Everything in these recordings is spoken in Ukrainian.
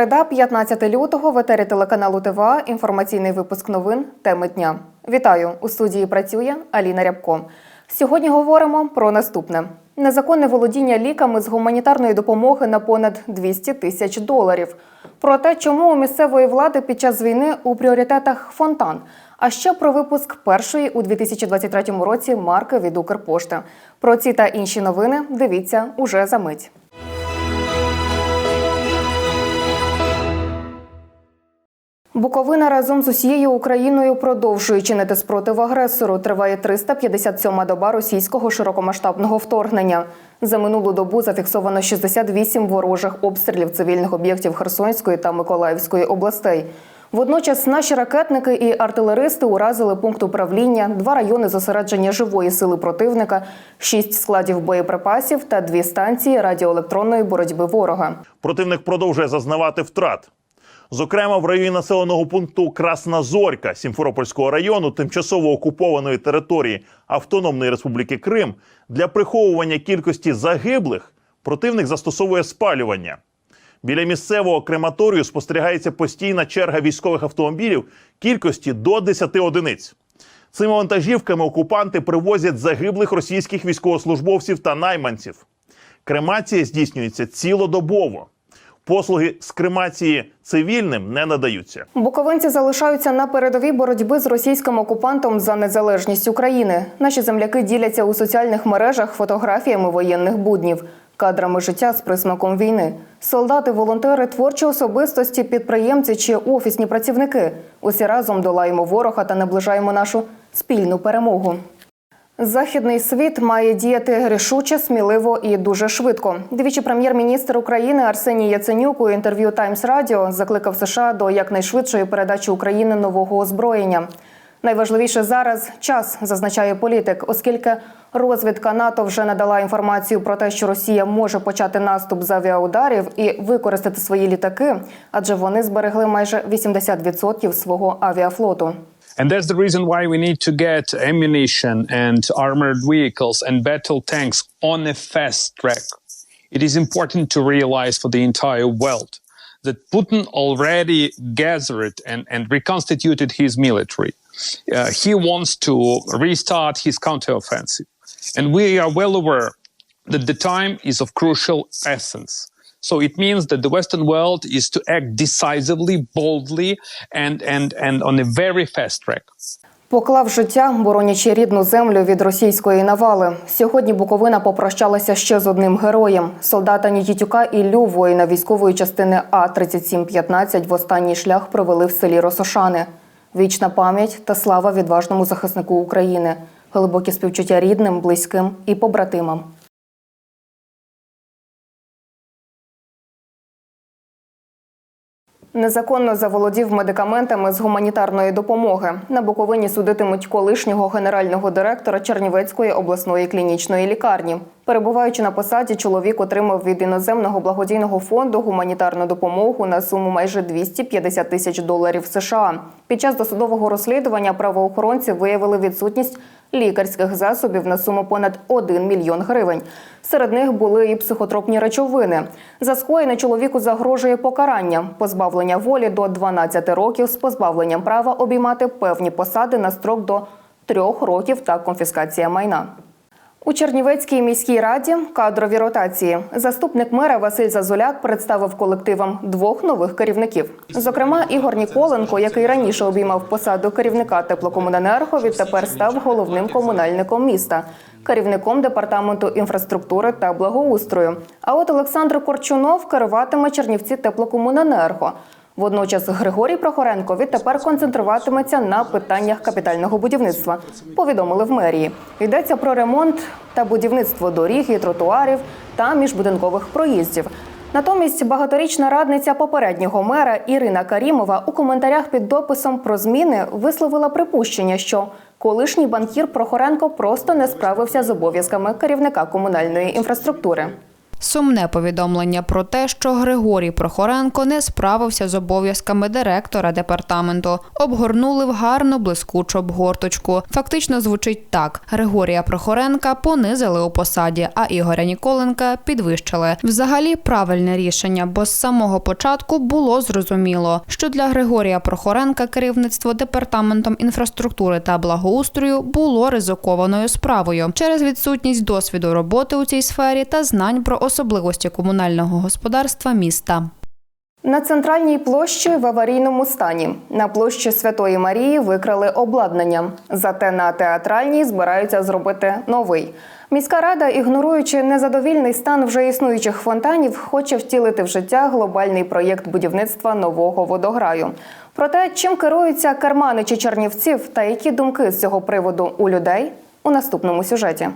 Середа, 15 лютого, в етері телеканалу ТВА. Інформаційний випуск новин. Теми дня. Вітаю! У студії працює Аліна Рябко. Сьогодні говоримо про наступне: незаконне володіння ліками з гуманітарної допомоги на понад 200 тисяч доларів. Про те, чому у місцевої влади під час війни у пріоритетах фонтан. А ще про випуск першої у 2023 році марки від Укрпошти. Про ці та інші новини дивіться уже за мить. Буковина разом з усією Україною продовжує чинити спротив агресору. Триває 357-ма доба російського широкомасштабного вторгнення. За минулу добу зафіксовано 68 ворожих обстрілів цивільних об'єктів Херсонської та Миколаївської областей. Водночас наші ракетники і артилеристи уразили пункт управління, два райони зосередження живої сили противника, шість складів боєприпасів та дві станції радіоелектронної боротьби ворога. Противник продовжує зазнавати втрат. Зокрема, в районі населеного пункту Красна Зорька Сімферопольського району, тимчасово окупованої території Автономної Республіки Крим, для приховування кількості загиблих противник застосовує спалювання. Біля місцевого крематорію спостерігається постійна черга військових автомобілів кількості до 10 одиниць. Цими вантажівками окупанти привозять загиблих російських військовослужбовців та найманців. Кремація здійснюється цілодобово. Послуги з кремації цивільним не надаються. Буковинці залишаються на передовій боротьби з російським окупантом за незалежність України. Наші земляки діляться у соціальних мережах фотографіями воєнних буднів, кадрами життя з присмаком війни. Солдати, волонтери, творчі особистості, підприємці чи офісні працівники. Усі разом долаємо ворога та наближаємо нашу спільну перемогу. Західний світ має діяти рішуче, сміливо і дуже швидко. Двічі прем'єр-міністр України Арсеній Яценюк у інтерв'ю Таймс Радіо закликав США до якнайшвидшої передачі України нового озброєння. Найважливіше зараз час, зазначає політик, оскільки розвідка НАТО вже надала інформацію про те, що Росія може почати наступ з авіаударів і використати свої літаки, адже вони зберегли майже 80% свого авіафлоту. And that's the reason why we need to get ammunition and armored vehicles and battle tanks on a fast track. It is important to realize for the entire world that Putin already gathered and, and reconstituted his military. Uh, he wants to restart his counteroffensive. And we are well aware that the time is of crucial essence. So it means that the Western world is to act decisively, boldly, and, and, and on a very fast track. Поклав життя, боронячи рідну землю від російської навали. Сьогодні Буковина попрощалася ще з одним героєм. Солдата Нікітюка Іллю, воїна військової частини А 3715 в останній шлях провели в селі Росошани. Вічна пам'ять та слава відважному захиснику України. Глибокі співчуття рідним, близьким і побратимам. Незаконно заволодів медикаментами з гуманітарної допомоги. На Буковині судитимуть колишнього генерального директора Чернівецької обласної клінічної лікарні. Перебуваючи на посаді, чоловік отримав від іноземного благодійного фонду гуманітарну допомогу на суму майже 250 тисяч доларів США. Під час досудового розслідування правоохоронці виявили відсутність лікарських засобів на суму понад 1 мільйон гривень. Серед них були і психотропні речовини. За скоєне чоловіку загрожує покарання, позбавлення волі до 12 років з позбавленням права обіймати певні посади на строк до трьох років та конфіскація майна. У Чернівецькій міській раді кадрові ротації. Заступник мера Василь Зазуляк представив колективам двох нових керівників. Зокрема, Ігор Ніколенко, який раніше обіймав посаду керівника теплокомуненерго, відтепер став головним комунальником міста, керівником департаменту інфраструктури та благоустрою. А от Олександр Корчунов керуватиме Чернівці теплокомуненерго. Водночас Григорій Прохоренко відтепер концентруватиметься на питаннях капітального будівництва. Повідомили в мерії. Йдеться про ремонт та будівництво доріг і тротуарів та міжбудинкових проїздів. Натомість багаторічна радниця попереднього мера Ірина Карімова у коментарях під дописом про зміни висловила припущення, що колишній банкір Прохоренко просто не справився з обов'язками керівника комунальної інфраструктури. Сумне повідомлення про те, що Григорій Прохоренко не справився з обов'язками директора департаменту. Обгорнули в гарну блискучу обгорточку. Фактично звучить так: Григорія Прохоренка понизили у посаді, а Ігоря Ніколенка підвищили. Взагалі правильне рішення, бо з самого початку було зрозуміло, що для Григорія Прохоренка керівництво департаментом інфраструктури та благоустрою було ризикованою справою через відсутність досвіду роботи у цій сфері та знань про особливості комунального господарства міста. На центральній площі в аварійному стані на площі Святої Марії викрали обладнання. Зате на театральній збираються зробити новий. Міська рада, ігноруючи незадовільний стан вже існуючих фонтанів, хоче втілити в життя глобальний проєкт будівництва нового водограю. Про те, чим керуються керманичі чернівців та які думки з цього приводу у людей у наступному сюжеті.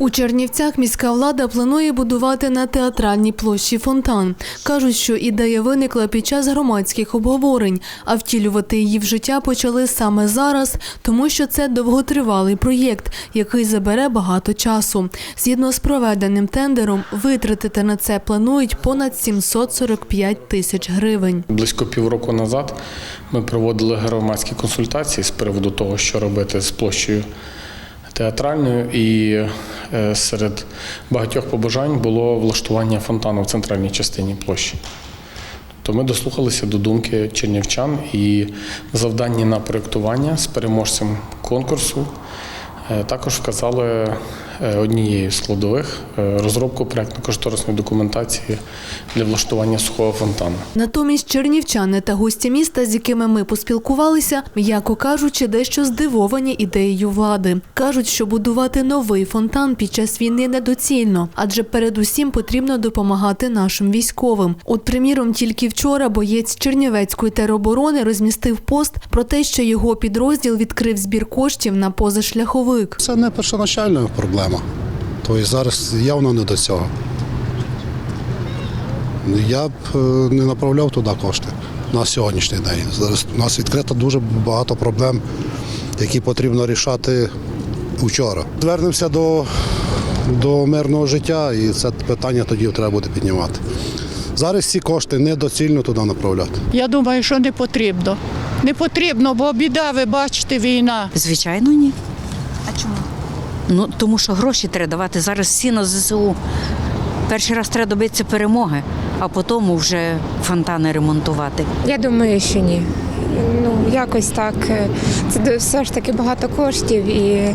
У Чернівцях міська влада планує будувати на театральній площі фонтан. Кажуть, що ідея виникла під час громадських обговорень, а втілювати її в життя почали саме зараз, тому що це довготривалий проєкт, який забере багато часу. Згідно з проведеним тендером, витратити на це планують понад 745 тисяч гривень. Близько півроку назад ми проводили громадські консультації з приводу того, що робити з площею театральною, і е, серед багатьох побажань було влаштування фонтану в центральній частині площі. То ми дослухалися до думки чернівчан і завдання на проєктування з переможцем конкурсу е, також вказали однією з складових е, розробку проєктно-кошторисної документації для влаштування сухого фонтану. Натомість чернівчани та гості міста, з якими ми поспілкувалися, м'яко кажучи, дещо здивовані ідеєю влади. Кажуть, що будувати новий фонтан під час війни недоцільно, адже передусім потрібно допомагати нашим військовим. От, приміром, тільки вчора боєць Чернівецької тероборони розмістив пост про те, що його підрозділ відкрив збір коштів на позашляховик. Це не першоначальна проблема. Тобто зараз явно не до цього. Я б е, не направляв туди кошти на сьогоднішній день. Зараз у нас відкрито дуже багато проблем, які потрібно рішати вчора. Звернемося до, до мирного життя і це питання тоді треба буде піднімати. Зараз ці кошти недоцільно туди направляти. Я думаю, що не потрібно. Не потрібно, бо біда, ви бачите, війна. Звичайно, ні. А чому? Ну, тому що гроші треба давати. Зараз всі на ЗСУ. Перший раз треба добитися перемоги, а потім вже фонтани ремонтувати. Я думаю, що ні. Ну, якось так. Це все ж таки багато коштів і.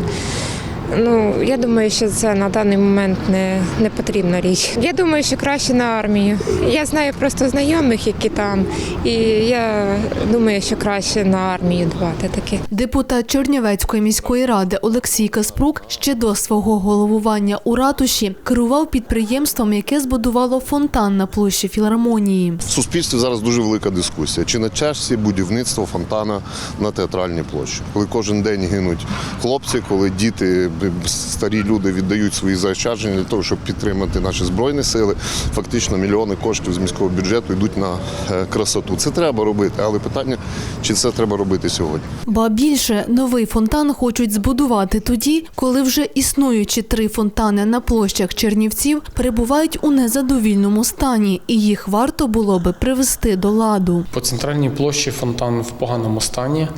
Ну, я думаю, що це на даний момент не, не потрібна річ. Я думаю, що краще на армію. Я знаю просто знайомих, які там, і я думаю, що краще на армію дбати таке. Депутат Чернівецької міської ради Олексій Каспрук ще до свого головування у ратуші керував підприємством, яке збудувало фонтан на площі філармонії. В суспільстві зараз дуже велика дискусія. Чи на часі будівництво фонтана на театральній площі, коли кожен день гинуть хлопці, коли діти, старі люди віддають свої заощадження для того, щоб підтримати наші збройні сили. Фактично мільйони коштів з міського бюджету йдуть на е, красоту. Це треба робити, але питання, чи це треба робити сьогодні. Ба більше новий фонтан хочуть збудувати тоді, коли вже існуючі три фонтани на площах Чернівців перебувають у незадовільному стані, і їх варто було би привести до ладу. По центральній площі фонтан в поганому стані.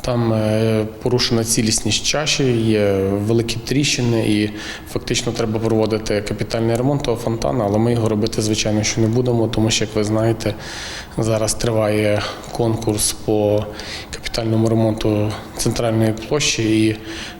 Там е, порушена цілісність чаші, є великі тріщини, і фактично треба проводити капітальний ремонт того фонтану, але ми його робити, звичайно, що не будемо, тому що, як ви знаєте, зараз триває конкурс по капітальному ремонту центральної площі. І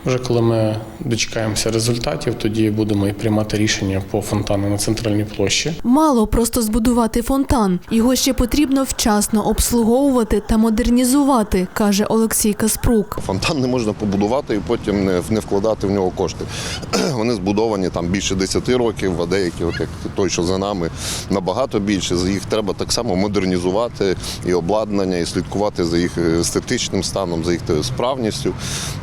вже коли ми дочекаємося результатів, тоді будемо і приймати рішення по фонтану на центральній площі. Мало просто збудувати фонтан. Його ще потрібно вчасно обслуговувати та модернізувати, каже Олексій Каспрук. Фонтан не можна побудувати і потім не, вкладати в нього кошти. Вони збудовані там більше 10 років, а деякі, от як той, що за нами, набагато більше. Їх треба так само модернізувати і обладнання, і слідкувати за їх естетичним станом, за їх справністю.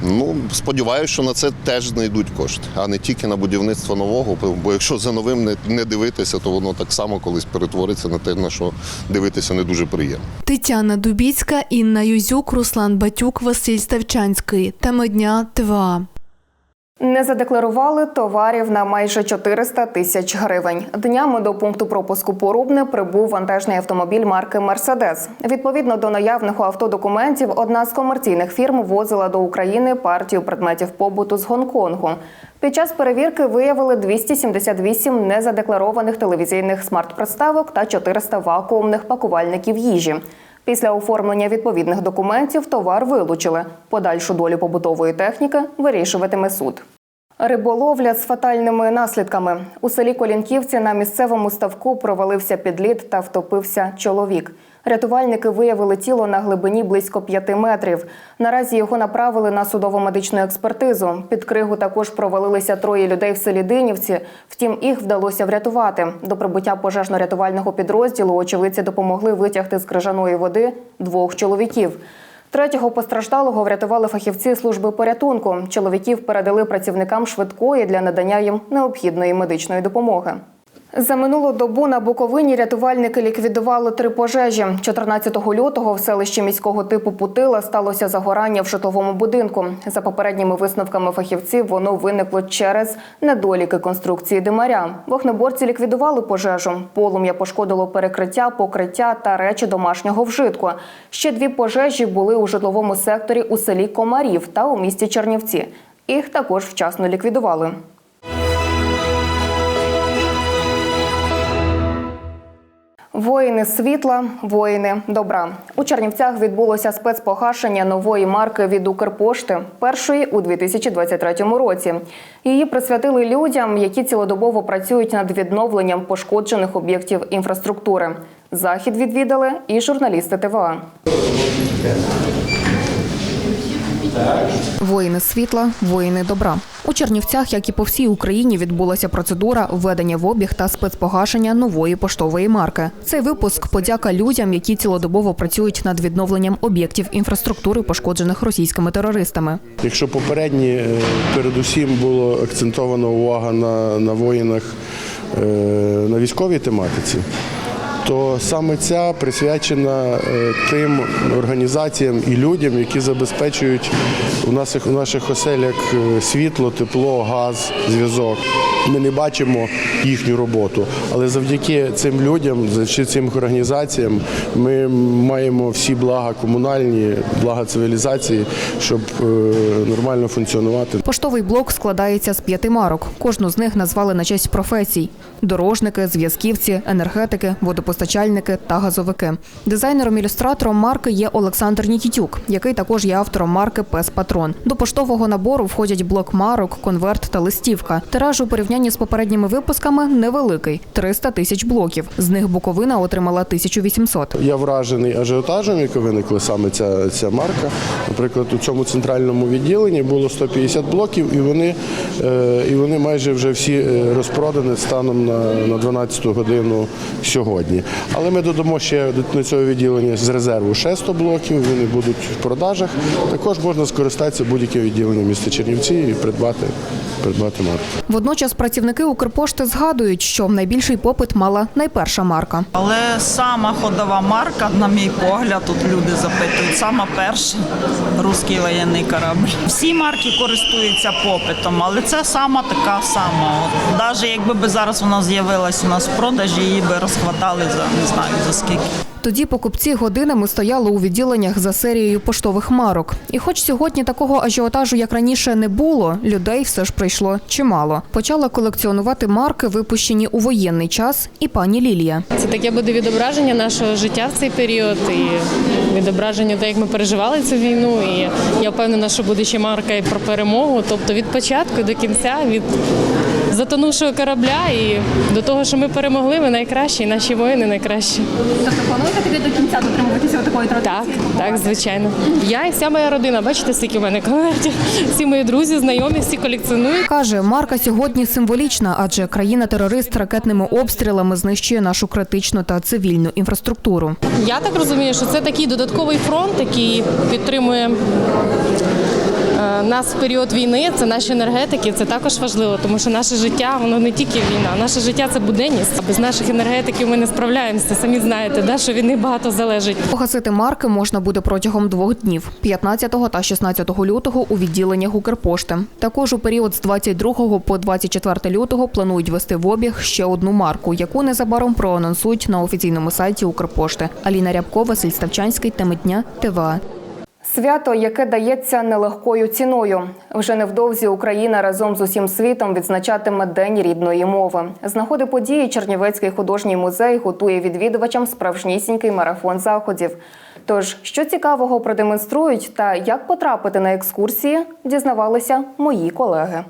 Ну, сподіваюся, що на це теж знайдуть кошти, а не тільки на будівництво нового. Бо якщо за новим не, не дивитися, то воно так само колись перетвориться на те, на що дивитися не дуже приємно. Тетяна Дубіцька, Інна Юзюк, Руслан Батюк, Василь Ставчанський. Тема дня ТВА. Не задекларували товарів на майже 400 тисяч гривень. Днями до пункту пропуску Порубне прибув вантажний автомобіль марки Мерседес. Відповідно до наявних у автодокументів, одна з комерційних фірм возила до України партію предметів побуту з Гонконгу. Під час перевірки виявили 278 незадекларованих телевізійних смарт-приставок та 400 вакуумних пакувальників їжі. Після оформлення відповідних документів товар вилучили. Подальшу долю побутової техніки вирішуватиме суд. Риболовля з фатальними наслідками у селі Колінківці на місцевому ставку провалився підліт та втопився чоловік. Рятувальники виявили тіло на глибині близько п'яти метрів. Наразі його направили на судово-медичну експертизу. Під кригу також провалилися троє людей в селі Динівці. Втім, їх вдалося врятувати. До прибуття пожежно-рятувального підрозділу очевидці допомогли витягти з крижаної води двох чоловіків. Третього постраждалого врятували фахівці служби порятунку. Чоловіків передали працівникам швидкої для надання їм необхідної медичної допомоги. За минулу добу на Буковині рятувальники ліквідували три пожежі. 14 лютого в селищі міського типу Путила сталося загорання в житловому будинку. За попередніми висновками фахівців, воно виникло через недоліки конструкції димаря. Вогнеборці ліквідували пожежу. Полум'я пошкодило перекриття, покриття та речі домашнього вжитку. Ще дві пожежі були у житловому секторі у селі Комарів та у місті Чернівці. Їх також вчасно ліквідували. Воїни світла, воїни добра. У Чернівцях відбулося спецпогашення нової марки від Укрпошти, першої у 2023 році. Її присвятили людям, які цілодобово працюють над відновленням пошкоджених об'єктів інфраструктури. Захід відвідали і журналісти ТВА. Воїни світла, воїни добра. У Чернівцях, як і по всій Україні, відбулася процедура введення в обіг та спецпогашення нової поштової марки. Цей випуск подяка людям, які цілодобово працюють над відновленням об'єктів інфраструктури, пошкоджених російськими терористами. Якщо попередні е, передусім було акцентовано увага на, на воїнах е, на військовій тематиці, то саме ця присвячена е, тим організаціям і людям, які забезпечують у наших, у наших оселях е, світло, тепло, газ, зв'язок. Ми не бачимо їхню роботу, але завдяки цим людям, завдяки цим організаціям, ми маємо всі блага комунальні, блага цивілізації, щоб е, нормально функціонувати. Поштовий блок складається з п'яти марок. Кожну з них назвали на честь професій: дорожники, зв'язківці, енергетики, водопостачальники та газовики. Дизайнером-ілюстратором марки є Олександр Нікітюк, який також є автором марки Пес Патрон. До поштового набору входять блок марок, конверт та листівка. Тираж у порівнянні з попередніми випусками невеликий 300 тисяч блоків. З них Буковина отримала 1800. Я вражений ажіотажем, який виникла саме ця, ця марка. Наприклад, у цьому центральному відділенні було 150 блоків, і вони, е, і вони майже вже всі е, розпродані станом на 12 годину сьогодні. Але ми додамо ще до цього відділення з резерву ще 100 блоків, вони будуть в продажах. Також можна скористатися будь-яке відділення міста Чернівці і придбати, придбати марку. Водночас працівники Укрпошти згадують, що найбільший попит мала найперша марка. Але сама ходова марка, на мій погляд, тут люди запитують, сама перша русський воєнний корабль. Всі марки користуються попитом, але це сама така сама. Навіть якби зараз вона з'явилась у нас в продажі, її би розхватали за не знаю за скільки. Тоді покупці годинами стояли у відділеннях за серією поштових марок. І хоч сьогодні такого ажіотажу, як раніше, не було, людей все ж прийшло чимало. Почала колекціонувати марки, випущені у воєнний час, і пані Лілія. Це таке буде відображення нашого життя в цей період і відображення того, як ми переживали цю війну. І я впевнена, що буде ще марка і про перемогу. Тобто від початку до кінця, від затонувшого корабля і до того, що ми перемогли, ми найкращі, і наші воїни найкращі. Тобто плануєте тоді до кінця дотримуватися такої Так, так, звичайно. Я і вся моя родина, бачите, скільки в мене конвертів. Всі мої друзі, знайомі, всі колекціонують. Каже, марка сьогодні символічна, адже країна-терорист ракетними обстрілами знищує нашу критичну та цивільну інфраструктуру. Я так розумію, що це такий додатковий фронт, який підтримує нас в період війни, це наші енергетики, це також важливо, тому що наше життя воно не тільки війна, наше життя це буденність. Без наших енергетиків ми не справляємося. Самі знаєте, да, що від них багато залежить. Погасити марки можна буде протягом двох днів 15 та 16 лютого у відділеннях Укрпошти. Також у період з 22 по 24 лютого планують вести в обіг ще одну марку, яку незабаром проанонсують на офіційному сайті Укрпошти. Аліна Рябко, Василь Ставчанський, теми дня, ТВА. Свято, яке дається нелегкою ціною. Вже невдовзі Україна разом з усім світом відзначатиме День рідної мови. З нагоди події Чернівецький художній музей готує відвідувачам справжнісінький марафон заходів. Тож, що цікавого продемонструють та як потрапити на екскурсії, дізнавалися мої колеги.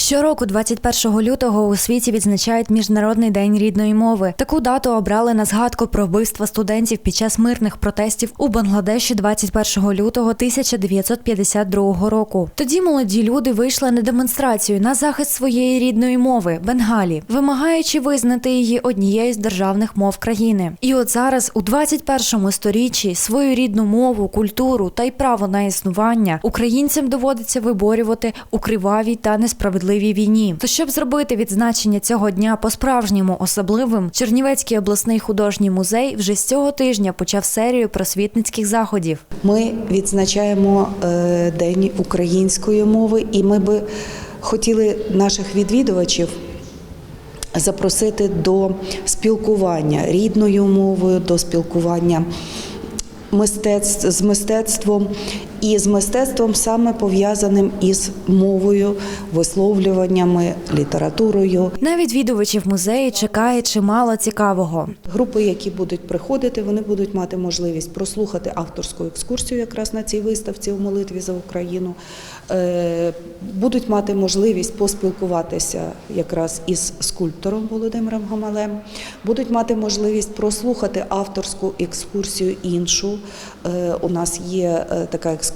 Щороку, 21 лютого, у світі відзначають Міжнародний день рідної мови. Таку дату обрали на згадку про вбивства студентів під час мирних протестів у Бангладеші 21 лютого 1952 року. Тоді молоді люди вийшли на демонстрацію на захист своєї рідної мови бенгалі, вимагаючи визнати її однією з державних мов країни. І от зараз, у 21 сторіччі, свою рідну мову, культуру та й право на існування українцям доводиться виборювати у кривавій та несправедливій війні. То щоб зробити відзначення цього дня по-справжньому особливим, Чернівецький обласний художній музей вже з цього тижня почав серію просвітницьких заходів. Ми відзначаємо е, День української мови, і ми би хотіли наших відвідувачів запросити до спілкування рідною мовою, до спілкування мистецтв з мистецтвом і з мистецтвом саме пов'язаним із мовою, висловлюваннями, літературою. На відвідувачів музею чекає чимало цікавого. Групи, які будуть приходити, вони будуть мати можливість прослухати авторську екскурсію якраз на цій виставці у молитві за Україну. Е, Будуть мати можливість поспілкуватися якраз із скульптором Володимиром Гамалем, будуть мати можливість прослухати авторську екскурсію іншу. Е, У нас є е, така екскурсія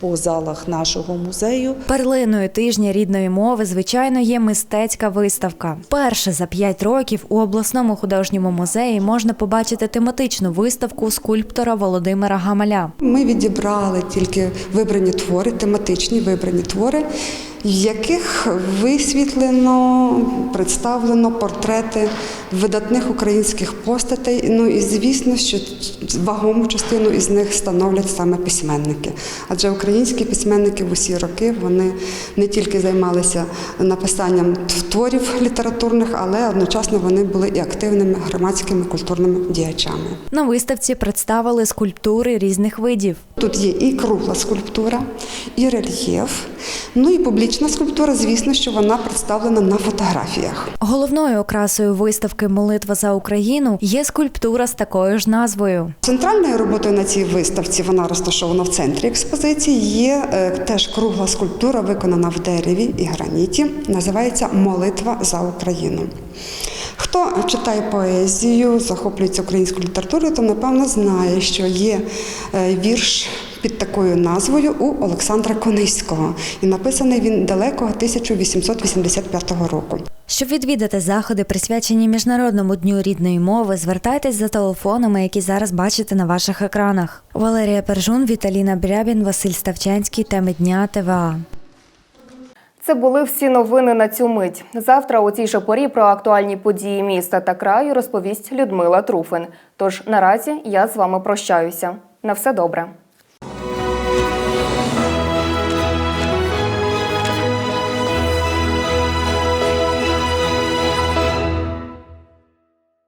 по залах нашого музею. Перлиною тижня рідної мови, звичайно, є мистецька виставка. Перше за п'ять років у обласному художньому музеї можна побачити тематичну виставку скульптора Володимира Гамаля. Ми відібрали тільки вибрані твори, тематичні вибрані твори, в яких висвітлено, представлено портрети видатних українських постатей. Ну і звісно, що вагому частину із них становлять саме письменники. Адже українські письменники в усі роки вони не тільки займалися написанням творів літературних, але одночасно вони були і активними громадськими культурними діячами. На виставці представили скульптури різних видів. Тут є і кругла скульптура, і рельєф. Ну і публічна скульптура, звісно, що вона представлена на фотографіях. Головною окрасою виставки Молитва за Україну є скульптура з такою ж назвою. Центральною роботою на цій виставці, вона розташована в центрі експозиції, є е, теж кругла скульптура, виконана в дереві і граніті. Називається Молитва за Україну. Хто читає поезію, захоплюється українською літературою, то напевно знає, що є е, вірш під такою назвою у Олександра Кониського, і написаний він далекого 1885 року. Щоб відвідати заходи, присвячені Міжнародному дню рідної мови, звертайтесь за телефонами, які зараз бачите на ваших екранах. Валерія Пержун, Віталіна Брябін, Василь Ставчанський. Теми дня ТВА. Це були всі новини на цю мить. Завтра у цій же порі про актуальні події міста та краю розповість Людмила Труфин. Тож наразі я з вами прощаюся. На все добре.